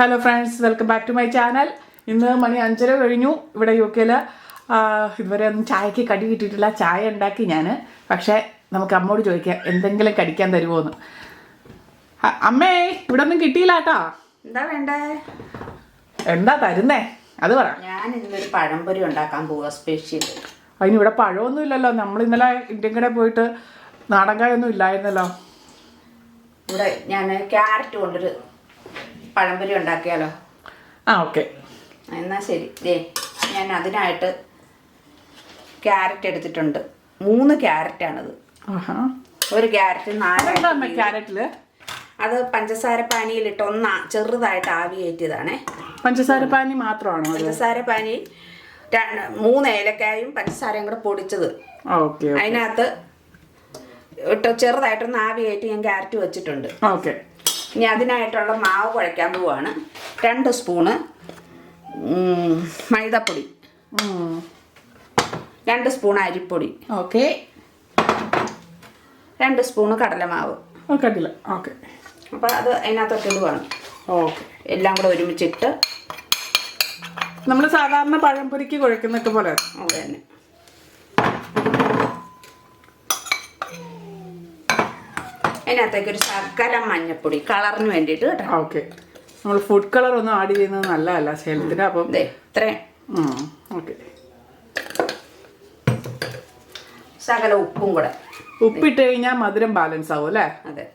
Hello friends welcome back to my channel ഇന്ന് മണി അഞ്ചര കഴിഞ്ഞു. ഇവിടെ യു കെയിൽ ഇതുവരെ ഒന്നും ചായക്ക് കടി കിട്ടിയിട്ടില്ല. ചായ ഉണ്ടാക്കി ഞാൻ പക്ഷേ നമുക്ക് അമ്മോട് ചോദിക്കാം എന്തെങ്കിലും കടിക്കാൻ തരുമോ എന്ന് അമ്മേ ഇവിടെ ഒന്നും കിട്ടിയില്ല കേട്ടോ. എന്താ വേണ്ടേ? എന്താ തരുന്നേ? അത് പറ. ഞാൻ ഇന്നൊരു പഴംപൊരി ഉണ്ടാക്കാൻ പോവാ സ്പെഷ്യൽ അതിന് ഇവിടെ പഴമൊന്നും ഇല്ലല്ലോ. നമ്മൾ ഇന്നലെ ഇന്ത്യൻ കടയിൽ പോയിട്ട് നാടൻ കായൊന്നും ഇല്ലായിരുന്നല്ലോ. ഇവിടെ ഞാൻ ക്യാരറ്റ് കൊണ്ടൊരു പഴംപൊരി ഉണ്ടാക്കിയാലോ? ആ ഓക്കെ. എന്നാ ശരി. ദേ ഞാൻ അതിനായിട്ട് ക്യാരറ്റ് എടുത്തിട്ടുണ്ട്. മൂന്ന് ക്യാരറ്റ് ആണത് ഒരു ക്യാരറ്റ് നാല് അത് പഞ്ചസാര പാനിയിലിട്ട് ഒന്ന് ചെറുതായിട്ട് ആവി കയറ്റിയതാണേ. പഞ്ചസാര പാനി മാത്രമാണോ പഞ്ചസാര പാനി രണ്ട് മൂന്ന് ഏലക്കായും പഞ്ചസാരയും കൂടെ പൊടിച്ചത്. അതിനകത്ത് ചെറുതായിട്ടൊന്ന് ആവി കയറ്റി ഞാൻ ക്യാരറ്റ് വെച്ചിട്ടുണ്ട്. ഓക്കെ. ഇനി അതിനായിട്ടുള്ള മാവ് കുഴയ്ക്കാൻ പോവാണ്. രണ്ട് സ്പൂണ് മൈദപ്പൊടി. രണ്ട് സ്പൂൺ അരിപ്പൊടി. ഓക്കെ. രണ്ട് സ്പൂണ് കടലമാവ്. കടല. ഓക്കെ. അപ്പോൾ അത് അതിനകത്തൊക്കെ ഇടുവാണ് ഓക്കെ. എല്ലാം കൂടെ ഒരുമിച്ചിട്ട്. നമ്മൾ സാധാരണ പഴംപൊരിക്ക് കുഴക്കുന്നൊക്കെ പോലെ. അതെ തന്നെ അതിനകത്തേക്ക് ഒരു ശകലം മഞ്ഞപ്പൊടി കളറിന് വേണ്ടിട്ട് കേട്ടോ. ഓക്കെ. നമ്മൾ ഫുഡ് കളർ ഒന്നും ആഡ് ചെയ്യുന്നത് നല്ലതല്ല ശരീരത്തിന് അപ്പം ഇത്രയും. ഓക്കെ. ശകലം ഉപ്പും കൂടെ. ഉപ്പിട്ട് കഴിഞ്ഞാൽ മധുരം ബാലൻസ് ആവും അല്ലേ? അതെ.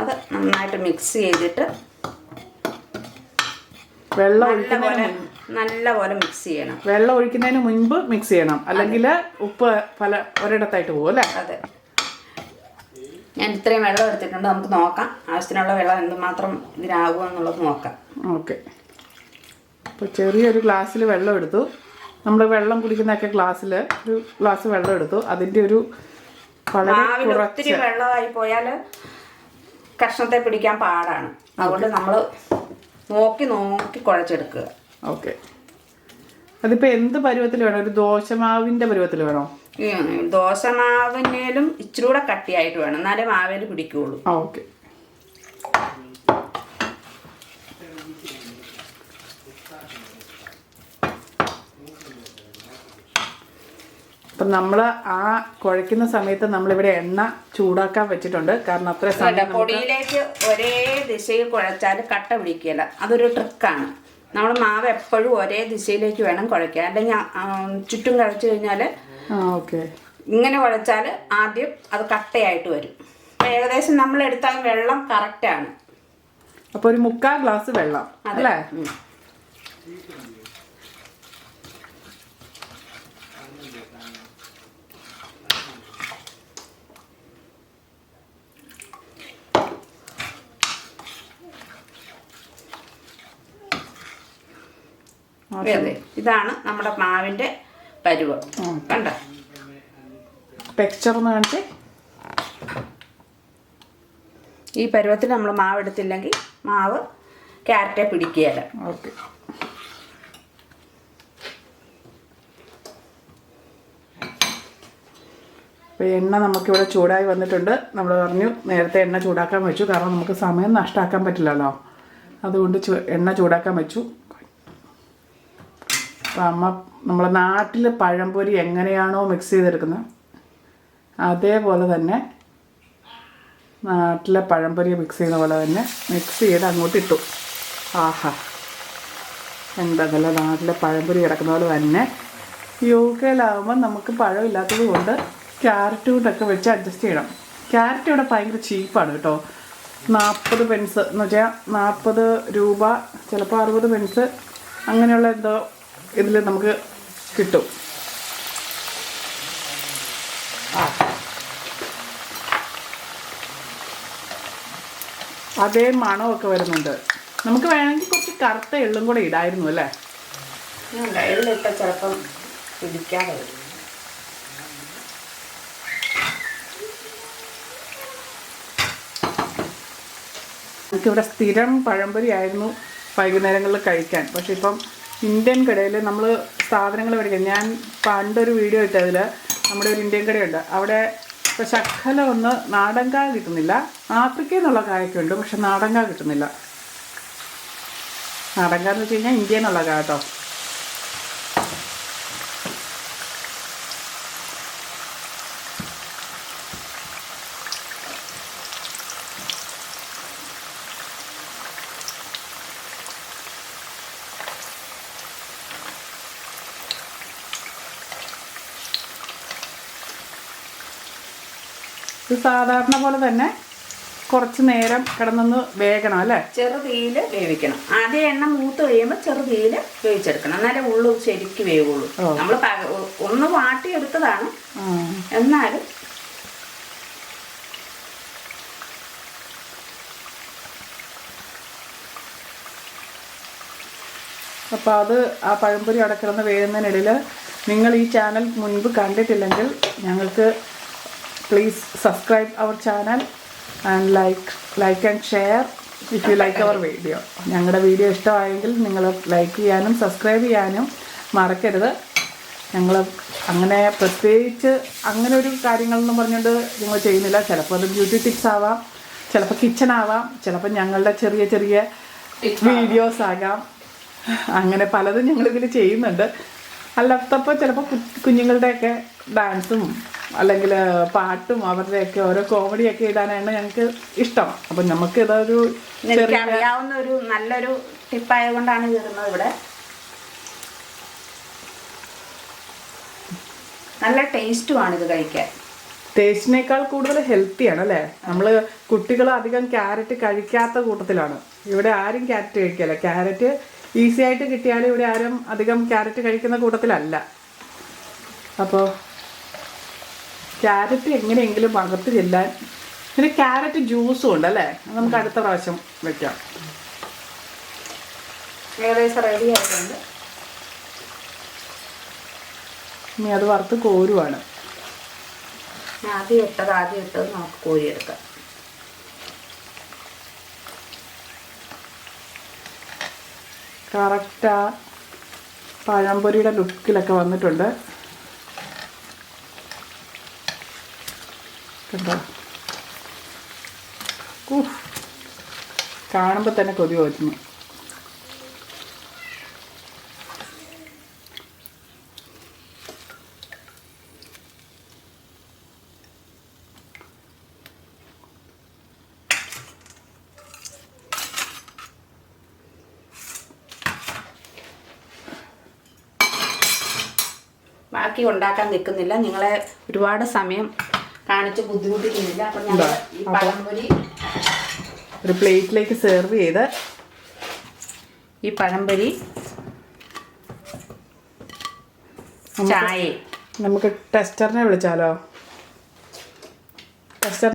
അത് നന്നായിട്ട് മിക്സ് ചെയ്തിട്ട് വെള്ളം ഒഴിക്കുന്നതിന് പോലെ മുൻപ് നല്ല പോലെ മിക്സ് ചെയ്യണം. വെള്ളം ഒഴിക്കുന്നതിന് മുൻപ് മിക്സ് ചെയ്യണം. അല്ലെങ്കിൽ ഉപ്പ് പല ഒരിടത്തായിട്ട് പോകും അല്ലേ? അതെ. ഞാൻ ഇത്രയും വെള്ളം എടുത്തിട്ടുണ്ട്. നമുക്ക് നോക്കാം. ആവശ്യത്തിനുള്ള വെള്ളം എന്തുമാത്രം ഇതിനാകുമോ എന്നുള്ളത് നോക്കാം. ഓക്കെ. അപ്പോൾ ചെറിയൊരു ഗ്ലാസ്സിൽ വെള്ളം എടുത്തു. നമ്മൾ വെള്ളം കുടിക്കുന്നൊക്കെ ഗ്ലാസ്സിൽ ഒരു ഗ്ലാസ് വെള്ളം എടുത്തു. അതിന്റെ ഒരു വളരെ ഒത്തിരി വെള്ളമായി പോയാൽ കഷ്ണത്തെ പിടിക്കാൻ പാടാണ്. അതുകൊണ്ട് നമ്മൾ നോക്കി നോക്കി കുഴച്ചെടുക്കുക. ഓക്കെ. അതിപ്പോ എന്ത് പരുവത്തിൽ വേണം? ഒരു ദോശമാവിന്റെ പരുവത്തിൽ വേണോ? ദോശമാവിനേലും ഇച്ചിരൂടെ കട്ടിയായിട്ട് വേണം. എന്നാലേ മാവേൽ പിടിക്കുള്ളൂ. ആ ഓക്കെ. അപ്പം നമ്മൾ ആ കുഴയ്ക്കുന്ന സമയത്ത് നമ്മളിവിടെ എണ്ണ ചൂടാക്കാൻ വെച്ചിട്ടുണ്ട്. കാരണം അത്ര പൊടിയിലേക്ക് ഒരേ ദിശയിൽ കുഴച്ചാൽ കട്ട പിടിക്കില്ല അതൊരു ട്രിക്കാണ് നമ്മൾ മാവ് എപ്പോഴും ഒരേ ദിശയിലേക്ക് വേണം കുഴയ്ക്കാൻ. അല്ലെങ്കിൽ ചുറ്റും കുഴച്ച് കഴിഞ്ഞാൽ ഓക്കെ. ഇങ്ങനെ കുഴച്ചാൽ ആദ്യം അത് കട്ടയായിട്ട് വരും. ഏകദേശം നമ്മൾ എടുത്താൽ വെള്ളം കറക്റ്റാണ് അപ്പോൾ ഒരു മുക്കാൽ ഗ്ലാസ് വെള്ളം അല്ലേ? അതെ. ഇതാണ് നമ്മുടെ മാവിന്റെ പരുവം. കണ്ട? ടെക്സ്ചർ കാണിച്ച് കാണിച്ചേ? ഈ പരുവത്തിൽ നമ്മൾ മാവ് എടുത്തില്ലെങ്കിൽ മാവ് ക്യാരറ്റെ പിടിക്കുകയല്ല. ഓക്കെ. അപ്പോൾ എണ്ണ നമുക്കിവിടെ ചൂടായി വന്നിട്ടുണ്ട്. നമ്മൾ പറഞ്ഞു നേരത്തെ എണ്ണ ചൂടാക്കാൻ വെച്ചു. കാരണം നമുക്ക് സമയം നഷ്ടമാക്കാൻ പറ്റില്ലല്ലോ. അതുകൊണ്ട് എണ്ണ ചൂടാക്കാൻ വെച്ചു. അമ്മ നമ്മളെ നാട്ടിൽ പഴംപൊരി എങ്ങനെയാണോ മിക്സ് ചെയ്തെടുക്കുന്നത് അതേപോലെ തന്നെ നാട്ടിലെ പഴംപൊരി മിക്സ് ചെയ്യുന്ന പോലെ തന്നെ മിക്സ് ചെയ്ത് അങ്ങോട്ട് ഇട്ടു. ആഹാ. എന്താണല്ലോ നാട്ടിലെ പഴംപൊരി കിടക്കുന്ന പോലെ തന്നെ. യു കെയിലാവുമ്പോൾ നമുക്ക് പഴം ഇല്ലാത്തത് കൊണ്ട് ക്യാരറ്റ് കൊണ്ടൊക്കെ വെച്ച് അഡ്ജസ്റ്റ് ചെയ്യണം. ക്യാരറ്റ് ഇവിടെ ഭയങ്കര ചീപ്പാണ് കേട്ടോ. നാൽപ്പത് പെൻസ് എന്ന് വെച്ചാൽ നാൽപ്പത് രൂപ ചിലപ്പോൾ അറുപത് പെൻസ് അങ്ങനെയുള്ള എന്തോ ഇതിൽ നമുക്ക് കിട്ടും. ആ. അതേ മണമൊക്കെ വരുന്നുണ്ട്. നമുക്ക് വേണമെങ്കിൽ കുറച്ച് കറുത്ത എള്ളും കൂടെ ഇടായിരുന്നു അല്ലേ? എള്ളിട്ട ചിലപ്പം പിടിക്കാതെ വരും. നമുക്കിവിടെ സ്ഥിരം പഴംപൊരി ആയിരുന്നു വൈകുന്നേരങ്ങളിൽ കഴിക്കാൻ. പക്ഷെ ഇപ്പം ഇന്ത്യൻ കടയിൽ നമ്മൾ സാധനങ്ങൾ മേടിക്കാൻ. ഞാൻ പണ്ടൊരു വീഡിയോ ഇട്ടതിൽ നമ്മുടെ ഒരു ഇന്ത്യൻ കടയുണ്ട്. അവിടെ ഇപ്പോൾ ശക്കല ഒന്ന് നാടൻ കിട്ടുന്നില്ല. ആഫ്രിക്കയിൽ നിന്നുള്ള കായൊക്കെ ഉണ്ട് പക്ഷെ നാടൻ കിട്ടുന്നില്ല. നാടൻ കായ എന്ന് വെച്ച് കഴിഞ്ഞാൽ ഇന്ത്യയിൽ നിന്നുള്ള കായ കേട്ടോ ഇത് സാധാരണ പോലെ തന്നെ കുറച്ച് നേരം കിടന്നൊന്ന് വേകണം അല്ലേ? ചെറുതീയിൽ വേവിക്കണം. ആദ്യം എണ്ണ മൂത്ത് കഴിയുമ്പോൾ ചെറുതീയിൽ വേവിച്ചെടുക്കണം. എന്നാലേ ഉള്ളു ശരിക്ക് വേവുള്ളൂ. നമ്മൾ ഒന്ന് വാട്ടിയെടുത്തതാണ്. എടുത്തതാണ് എന്നാലും അപ്പോൾ അത് ആ പഴംപൊരി അടക്കിടന്ന് കിടന്ന് വേകുന്നതിനിടയിൽ നിങ്ങൾ ഈ ചാനൽ മുൻപ് കണ്ടിട്ടില്ലെങ്കിൽ ഞങ്ങൾക്ക് please subscribe our channel and like like and share if you like our video ഞങ്ങളുടെ വീഡിയോ ഇഷ്ടമായെങ്കിൽ നിങ്ങൾ ലൈക്ക് ചെയ്യാനും സബ്സ്ക്രൈബ് ചെയ്യാനും മറക്കരുത്. ഞങ്ങൾ അങ്ങനെ പ്രത്യേകിച്ച് അങ്ങനെ ഒരു കാര്യങ്ങളൊന്നും പറഞ്ഞുകൊണ്ട് നിങ്ങൾ ചെയ്യുന്നില്ല. ചിലപ്പോൾ അത് ബ്യൂട്ടി ടിപ്സ് ആവാം ചിലപ്പോൾ കിച്ചൺ ആവാം ചിലപ്പോൾ ഞങ്ങളുടെ ചെറിയ ചെറിയ വീഡിയോസ് ആകാം. അങ്ങനെ പലതും ഞങ്ങളിതിൽ ചെയ്യുന്നുണ്ട്. അല്ലാത്തപ്പോൾ ചിലപ്പോൾ കുഞ്ഞുങ്ങളുടെയൊക്കെ ഡാൻസും അല്ലെങ്കിൽ പാട്ടും അവരുടെയൊക്കെ ഓരോ കോമഡിയൊക്കെ ഇടാനാണ് ഞങ്ങൾക്ക് ഇഷ്ടം. അപ്പം നമുക്ക് ഇതൊരു അറിയാവുന്ന ഒരു നല്ലൊരു ടിപ്പായതുകൊണ്ടാണ് കയറുന്നത് ഇവിടെ. നല്ല ടേസ്റ്റുമാണ് ഇത് കഴിക്കാൻ. ടേസ്റ്റിനേക്കാൾ കൂടുതൽ ഹെൽത്തിയാണ് അല്ലേ? നമ്മൾ കുട്ടികൾ അധികം ക്യാരറ്റ് കഴിക്കാത്ത കൂട്ടത്തിലാണ്. ഇവിടെ ആരും ക്യാരറ്റ് കഴിക്കില്ല. ക്യാരറ്റ് ഈസി ആയിട്ട് കിട്ടിയാലും ഇവിടെ ആരും അധികം ക്യാരറ്റ് കഴിക്കുന്ന കൂട്ടത്തിലല്ല. അപ്പോൾ ക്യാരറ്റ് എങ്ങനെയെങ്കിലും അകത്ത് ചെല്ലാൻ പിന്നെ ക്യാരറ്റ് ജ്യൂസും ഉണ്ട് അല്ലേ? നമുക്ക് അടുത്ത പ്രാവശ്യം വെക്കാം. ഏകദേശം റെഡി ആയിട്ടുണ്ട്. ഇനി അത് വറുത്ത് കോരുവാണ്. ആദ്യം ഇട്ടത് ആദ്യം ഇട്ടത് നമുക്ക് കോരിയെടുക്കാം. കറക്റ്റ് പഴംപൊരിയുടെ ലുക്കിലൊക്കെ വന്നിട്ടുണ്ട്. കണ്ടോ? കാണുമ്പോൾ തന്നെ കൊതി വരുന്നു ബാക്കി ഉണ്ടാക്കാൻ നിൽക്കുന്നില്ല. നിങ്ങളെ ഒരുപാട് സമയം കാണിച്ച് ബുദ്ധിമുട്ടിക്കുന്നില്ല. അപ്പം ഞാൻ ഈ പഴംപൊരി ഒരു പ്ലേറ്റിലേക്ക് സെർവ് ചെയ്ത് ഈ പഴംപൊരി ചായ നമുക്ക് ടെസ്റ്ററിനെ വിളിച്ചാലോ? ടെസ്റ്റർ